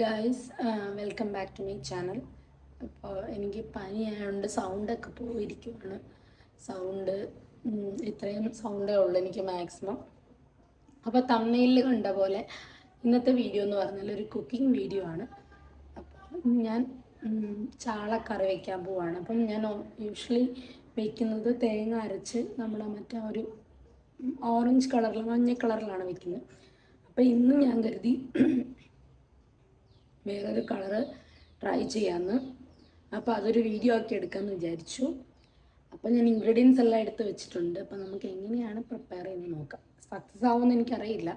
Guys welcome back to my channel അപ്പോൾ എനിക്ക് പനിയായതുകൊണ്ട് സൗണ്ടൊക്കെ പോയിരിക്കുവാണ്. സൗണ്ട് ഇത്രയും സൗണ്ടേ ഉള്ളൂ എനിക്ക് മാക്സിമം അപ്പോൾ തമ്മയിൽ കണ്ട പോലെ ഇന്നത്തെ വീഡിയോ എന്ന് പറഞ്ഞാൽ ഒരു കുക്കിംഗ് വീഡിയോ ആണ്. അപ്പോൾ ഞാൻ ചാളക്കറി വയ്ക്കാൻ പോവാണ്. അപ്പം ഞാൻ യൂഷ്വലി വയ്ക്കുന്നത് തേങ്ങ അരച്ച് നമ്മുടെ മറ്റേ ഒരു ഓറഞ്ച് കളറിൽ മഞ്ഞ കളറിലാണ് വയ്ക്കുന്നത് അപ്പോൾ ഇന്ന് ഞാൻ കരുതി വേറൊരു കളറ് ട്രൈ ചെയ്യാമെന്ന് അപ്പോൾ അതൊരു വീഡിയോ ആക്കി എടുക്കാമെന്ന് വിചാരിച്ചു. അപ്പോൾ ഞാൻ ഇൻഗ്രീഡിയൻസ് എല്ലാം എടുത്ത് വെച്ചിട്ടുണ്ട്. അപ്പോൾ നമുക്ക് എങ്ങനെയാണ് പ്രിപ്പയർ ചെയ്യുന്നത് നോക്കാം. സക്സസ് ആവുമെന്ന് എനിക്കറിയില്ല.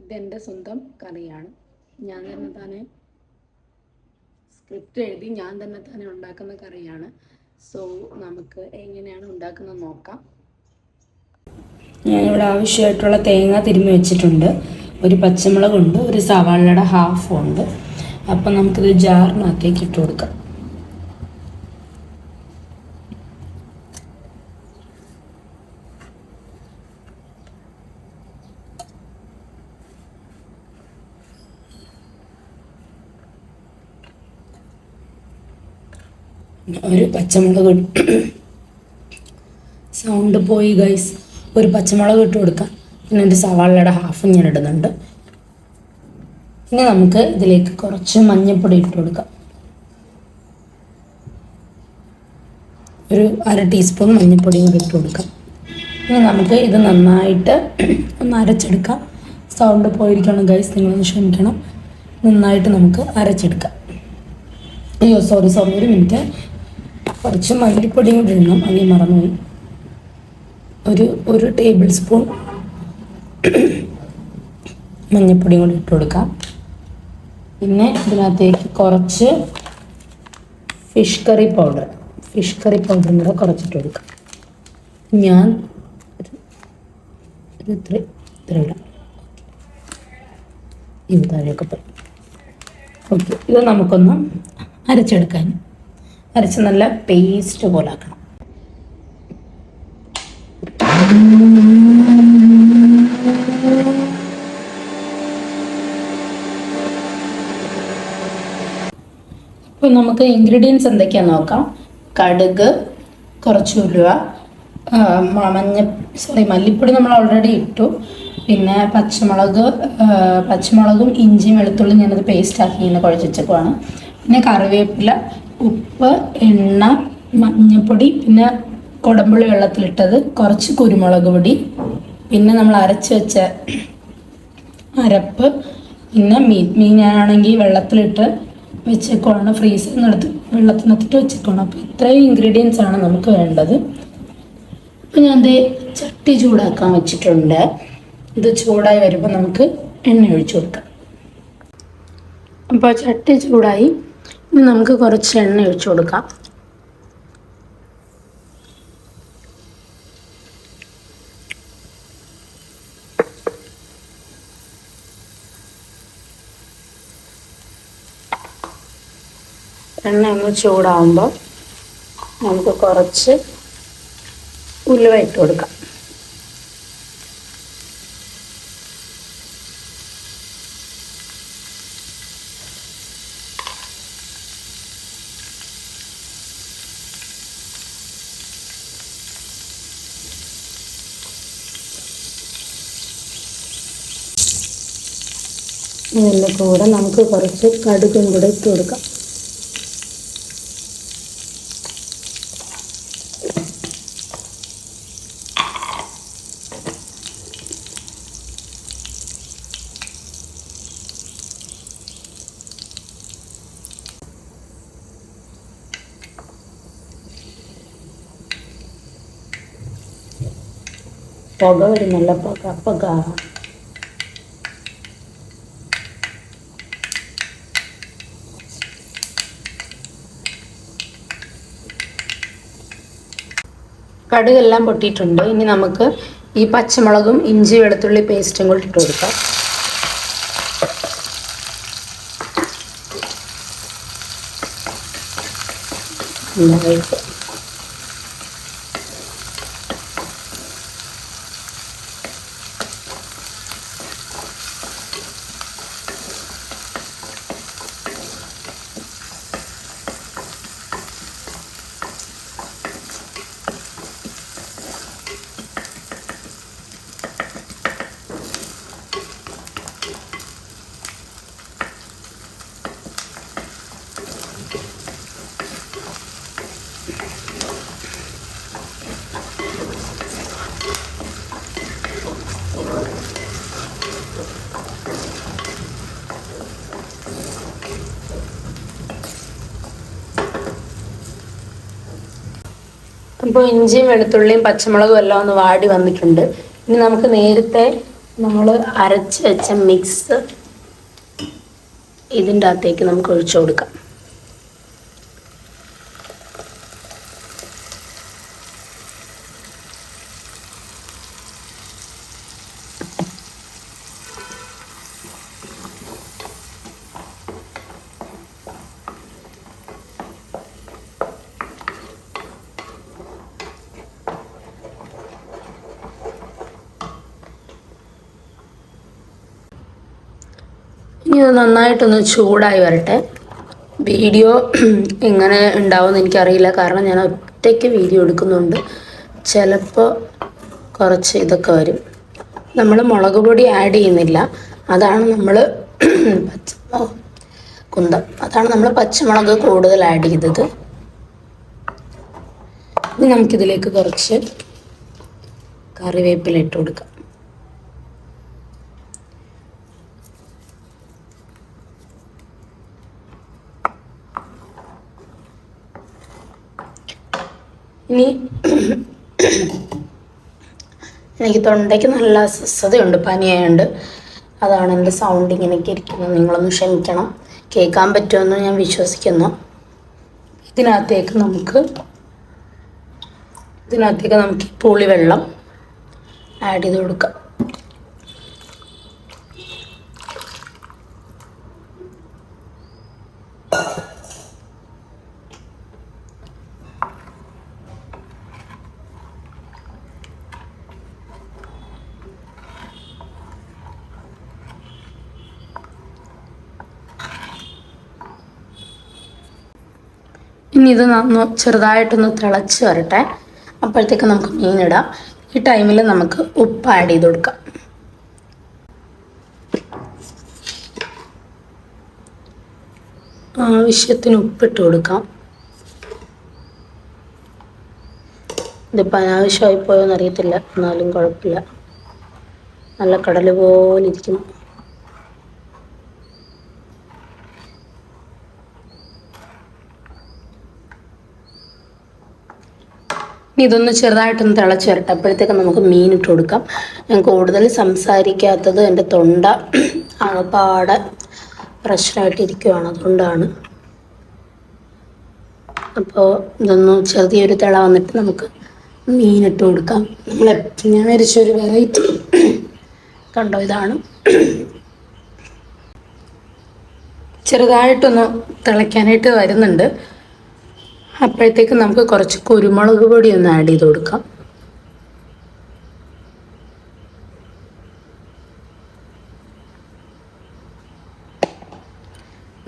ഇതെന്റെ സ്വന്തം കറിയാണ്. ഞാൻ തന്നെ തന്നെ സ്ക്രിപ്റ്റ് എഴുതി ഞാൻ തന്നെ തന്നെ ഉണ്ടാക്കുന്ന കറിയാണ്. സോ നമുക്ക് എങ്ങനെയാണ് ഉണ്ടാക്കുന്നത് നോക്കാം. ഞാനിവിടെ ആവശ്യമായിട്ടുള്ള തേങ്ങ തിരുമ്മി വെച്ചിട്ടുണ്ട്. ഒരു പച്ചമുളകുണ്ട് ഒരു സവാളയുടെ ഹാഫും ഉണ്ട്. അപ്പം നമുക്കിത് ജാറിനകത്തേക്ക് ഇട്ട് കൊടുക്കാം. ഒരു പച്ചമുളക് സൗണ്ട് പോയി ഗൈസ് ഒരു പച്ചമുളക് ഇട്ട് കൊടുക്കാം. പിന്നെ ഒരു സവാളയുടെ ഹാഫ് ഞാൻ ഇടുന്നുണ്ട്. ഇനി നമുക്ക് ഇതിലേക്ക് കുറച്ച് മഞ്ഞൾപ്പൊടി ഇട്ട് കൊടുക്കാം. ഒരു അര ടീസ്പൂൺ മഞ്ഞൾപ്പൊടിയും കൂടി ഇട്ട് കൊടുക്കാം. ഇനി നമുക്ക് ഇത് നന്നായിട്ട് ഒന്ന് അരച്ചെടുക്കാം. സൗണ്ട് പോയിരിക്കണം ഗൈസ് നിങ്ങളൊന്ന് ക്ഷമിക്കണം. നന്നായിട്ട് നമുക്ക് അരച്ചെടുക്കാം. അയ്യോ സോറി സോറി ഒരു മിനിറ്റ് കുറച്ച് മല്ലിപ്പൊടിയും കൂടി ഇടണം. അങ്ങനെ മറന്നുപോയി. ഒരു ഒരു ടേബിൾ സ്പൂൺ മഞ്ഞൾപ്പൊടിയും കൂടി ഇട്ട് കൊടുക്കാം. പിന്നെ ഇതിനകത്തേക്ക് കുറച്ച് fish curry powder fish curry പൗഡറും കൂടെ കുറച്ചിട്ട് കൊടുക്കാം. ഞാൻ ഒരു ഇത്ര ഇത്ര ഇത് താഴെയൊക്കെ പോയി. ഓക്കെ ഇത് നമുക്കൊന്ന് അരച്ചെടുക്കാൻ അരച്ച് നല്ല പേസ്റ്റ് പോലെ ആക്കണം. അപ്പോൾ നമുക്ക് ഇൻഗ്രീഡിയൻസ് എന്തൊക്കെയാണെന്ന് നോക്കാം? കടുക് കുറച്ച് ഉലുവ മഞ്ഞ സോറി മല്ലിപ്പൊടി നമ്മൾ ഓൾറെഡി ഇട്ടു. പിന്നെ പച്ചമുളക് പച്ചമുളകും ഇഞ്ചിയും വെളുത്തുള്ളിയും ഞാനത് പേസ്റ്റ് ആക്കി ഇങ്ങനെ കുഴച്ച് വെച്ചേക്കുവാണ്. പിന്നെ കറിവേപ്പില ഉപ്പ് എണ്ണ മഞ്ഞൾപ്പൊടി പിന്നെ കുടമ്പുളി വെള്ളത്തിലിട്ടത് കുറച്ച് കുരുമുളക് പൊടി പിന്നെ നമ്മൾ അരച്ച് വെച്ച അരപ്പ് പിന്നെ മീൻ മീൻ ഞാനാണെങ്കിൽ വെള്ളത്തിലിട്ട് വെച്ചേക്കുവാണ്. ഫ്രീസറിൽ നിന്ന് എടുത്ത് വെള്ളത്തിനകത്തിട്ട് വെച്ചേക്കുവാണ്. അപ്പോൾ ഇത്രയും ഇൻഗ്രീഡിയൻസ് ആണ് നമുക്ക് വേണ്ടത്. അപ്പോൾ ഞാൻ ദേ ചട്ടി ചൂടാക്കാൻ വെച്ചിട്ടുണ്ട്. ഇത് ചൂടായി വരുമ്പോൾ നമുക്ക് എണ്ണ ഒഴിച്ചു കൊടുക്കാം. അപ്പോൾ ചട്ടി ചൂടായി. ഇനി നമുക്ക് കുറച്ച് എണ്ണ ഒഴിച്ചു കൊടുക്കാം. എണ്ണ ഒന്ന് ചൂടാവുമ്പോൾ നമുക്ക് കുറച്ച് ഉലുവ ഇട്ട് കൊടുക്കാം. ഇതിന്റെ കൂടെ നമുക്ക് കുറച്ച് കടുകും കൂടെ ഇട്ട് കൊടുക്കാം. പുക വരുന്നല്ല പുക പുക. കടുകെല്ലാം പൊട്ടിയിട്ടുണ്ട്. ഇനി നമുക്ക് ഈ പച്ചമുളകും ഇഞ്ചി വെളുത്തുള്ളി പേസ്റ്റും കൂടി ഇട്ട് കൊടുക്കാം. നന്നായിട്ട് ഇപ്പോൾ ഇഞ്ചിയും വെളുത്തുള്ളിയും പച്ചമുളകും എല്ലാം ഒന്ന് വാടി വന്നിട്ടുണ്ട്. ഇനി നമുക്ക് നേരത്തെ നമ്മൾ അരച്ച് വെച്ച മിക്സ് ഇതിന്റെ അകത്തേക്ക് നമുക്ക് ഒഴിച്ചു കൊടുക്കാം. ഇത് നന്നായിട്ടൊന്ന് ചൂടായി വരട്ടെ. വീഡിയോ എങ്ങനെ ഉണ്ടാവുമെന്ന് എനിക്കറിയില്ല. കാരണം ഞാൻ ഒറ്റയ്ക്ക് വീഡിയോ എടുക്കുന്നുണ്ട്. ചിലപ്പോൾ കുറച്ച് ഇതൊക്കെ വരും. നമ്മൾ മുളക് പൊടി ആഡ് ചെയ്യുന്നില്ല. അതാണ് നമ്മൾ പച്ച കുന്തം. അതാണ് നമ്മൾ പച്ചമുളക് കൂടുതൽ ആഡ് ചെയ്തത്. നമുക്കിതിലേക്ക് കുറച്ച് കറിവേപ്പില ഇട്ട് കൊടുക്കാം. ഇനി എനിക്ക് തൊണ്ടയ്ക്ക് നല്ല അസ്വസ്ഥതയുണ്ട് പനിയായുണ്ട്. അതാണ് എന്റെ സൗണ്ട് ഇങ്ങനെയൊക്കെ ഇരിക്കുന്നത്. നിങ്ങളൊന്ന് ക്ഷമിക്കണം. കേൾക്കാൻ പറ്റുമെന്ന് ഞാൻ വിശ്വസിക്കുന്നു. ഇതിനകത്തേക്ക് നമുക്ക് ഇതിനകത്തേക്ക് നമുക്ക് പുളിവെള്ളം ആഡ് ചെയ്ത് കൊടുക്കാം. ഇനി ഇത് നന്നു ചെറുതായിട്ടൊന്ന് തിളച്ച് വരട്ടെ. അപ്പോഴത്തേക്ക് നമുക്ക് മീനിടാം. ഈ ടൈമിൽ നമുക്ക് ഉപ്പ് ആഡ് ചെയ്ത് കൊടുക്കാം. ആവശ്യത്തിന് ഉപ്പിട്ട് കൊടുക്കാം. ഇതിപ്പോൾ അനാവശ്യമായി പോയോ എന്നറിയത്തില്ല എന്നാലും കുഴപ്പമില്ല. നല്ല കടൽ പോലെ ഇരിക്കുന്നു. ഇതൊന്ന് ചെറുതായിട്ടൊന്ന് തിളച്ച് അപ്പോഴത്തേക്ക് നമുക്ക് മീൻ ഇട്ട് കൊടുക്കാം. ഞാൻ കൂടുതൽ സംസാരിക്കാത്തത് എന്റെ തൊണ്ട ആകപ്പാടെ പ്രശ്നമായിട്ടിരിക്കുവാണ് അതുകൊണ്ടാണ്. അപ്പോൾ ഇതൊന്ന് ചെറിയൊരു തിള വന്നിട്ട് നമുക്ക് മീൻ ഇട്ട് കൊടുക്കാം. നമ്മൾ ഞാൻ മരിച്ചൊരു വെറൈറ്റി കണ്ടോ ഇതാണ്? ചെറുതായിട്ടൊന്ന് തിളയ്ക്കാനായിട്ട് വരുന്നുണ്ട്. അപ്പോഴത്തേക്ക് നമുക്ക് കുറച്ച് കുരുമുളക് പൊടി ഒന്ന് ആഡ് ചെയ്ത് കൊടുക്കാം.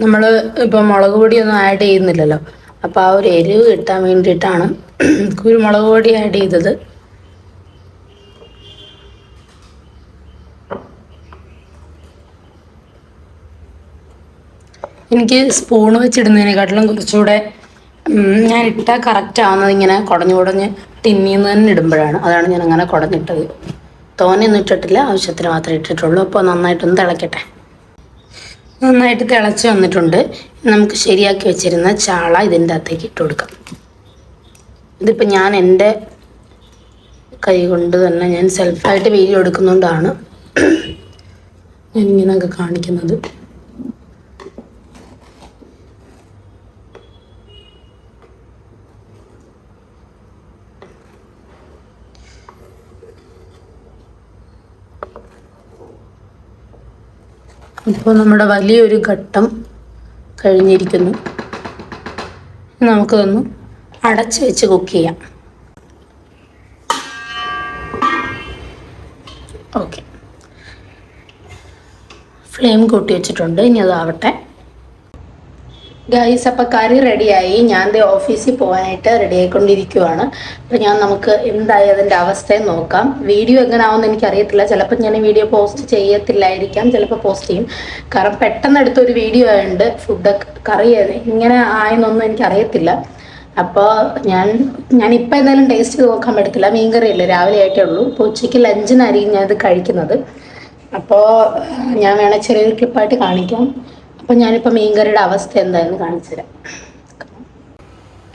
നമ്മൾ ഇപ്പം മുളക് പൊടിയൊന്നും ആഡ് ചെയ്യുന്നില്ലല്ലോ. അപ്പോൾ ആ ഒരു എരിവ് കിട്ടാൻ വേണ്ടിയിട്ടാണ് കുരുമുളക് പൊടി ആഡ് ചെയ്തത്. എനിക്ക് സ്പൂൺ വെച്ചിടുന്നതിനെക്കാട്ടിലും കുറച്ചുകൂടെ ഞാൻ ഇട്ട കറക്റ്റ് ആവുന്നത് ഇങ്ങനെ കുടഞ്ഞു കുടഞ്ഞ് ടിന്നിന്ന് തന്നെ ഇടുമ്പോഴാണ്. അതാണ് ഞാൻ അങ്ങനെ കുടഞ്ഞിട്ടത്. തോനെയൊന്നും ഇട്ടിട്ടില്ല ആവശ്യത്തിന് മാത്രമേ ഇട്ടിട്ടുള്ളൂ. അപ്പോൾ നന്നായിട്ടൊന്ന് തിളക്കട്ടെ. നന്നായിട്ട് തിളച്ച് വന്നിട്ടുണ്ട്. നമുക്ക് ശരിയാക്കി വെച്ചിരുന്ന ചാള ഇതിന്റെ അകത്തേക്ക് ഇട്ട് കൊടുക്കാം. ഇതിപ്പോൾ ഞാൻ എന്റെ കൈ കൊണ്ട് തന്നെ ഞാൻ സെൽഫായിട്ട് വീഡിയോ എടുക്കുന്നതുകൊണ്ടാണ് ഞാൻ ഇങ്ങനെയൊക്കെ കാണിക്കുന്നത്. ഇപ്പോൾ നമ്മുടെ വലിയൊരു ഘട്ടം കഴിഞ്ഞിരിക്കുന്നു. നമുക്കതൊന്ന് അടച്ച് വെച്ച് കുക്ക് ചെയ്യാം. ഓക്കെ. ഫ്ലെയിം കൂട്ടി വെച്ചിട്ടുണ്ട്. ഇനി അതാവട്ടെ ഗൈസ് അപ്പം കറി റെഡിയായി ഞാൻ ദേ ഓഫീസിൽ പോകാനായിട്ട് റെഡി ആയിക്കൊണ്ടിരിക്കുവാണ്. അപ്പം ഞാൻ നമുക്ക് എന്തായി അതിന്റെ അവസ്ഥയും നോക്കാം. വീഡിയോ എങ്ങനെ ആവുമെന്ന് എനിക്കറിയത്തില്ല. ചിലപ്പോൾ ഞാൻ വീഡിയോ പോസ്റ്റ് ചെയ്യത്തില്ലായിരിക്കാം. ചിലപ്പോൾ പോസ്റ്റ് ചെയ്യും. കാരണം പെട്ടെന്ന് എടുത്തൊരു വീഡിയോ ആയതുകൊണ്ട് ഫുഡൊക്കെ കറി ഇങ്ങനെ ആയെന്നൊന്നും എനിക്കറിയത്തില്ല. അപ്പോൾ ഞാൻ ഞാൻ ഇപ്പം എന്തായാലും ടേസ്റ്റ് നോക്കാൻ പറ്റത്തില്ല. മീൻകറിയല്ലേ രാവിലെ ആയിട്ടേ ഉള്ളൂ. ഇപ്പോൾ ഉച്ചയ്ക്ക് ലഞ്ചിനായിരിക്കും ഞാനിത് കഴിക്കുന്നത്. അപ്പോൾ ഞാൻ വേണേൽ ചെറിയൊരു ക്ലിപ്പായിട്ട് കാണിക്കാം. അപ്പം ഞാനിപ്പോൾ മീൻകറിയുടെ അവസ്ഥ എന്തായെന്ന് കാണിച്ചു തരാം.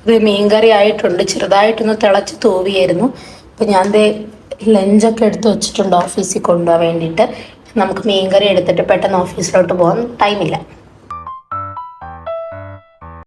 ഇത് മീൻകറി ആയിട്ടുണ്ട്. ചെറുതായിട്ടൊന്ന് തിളച്ച് തൂവിയായിരുന്നു. അപ്പം ഞാൻ ദേ ലഞ്ചൊക്കെ എടുത്ത് വെച്ചിട്ടുണ്ട് ഓഫീസിൽ കൊണ്ടുപോകാൻ വേണ്ടിയിട്ട്. നമുക്ക് മീൻകറി എടുത്തിട്ട് പെട്ടെന്ന് ഓഫീസിലോട്ട് പോകാൻ ടൈമില്ല.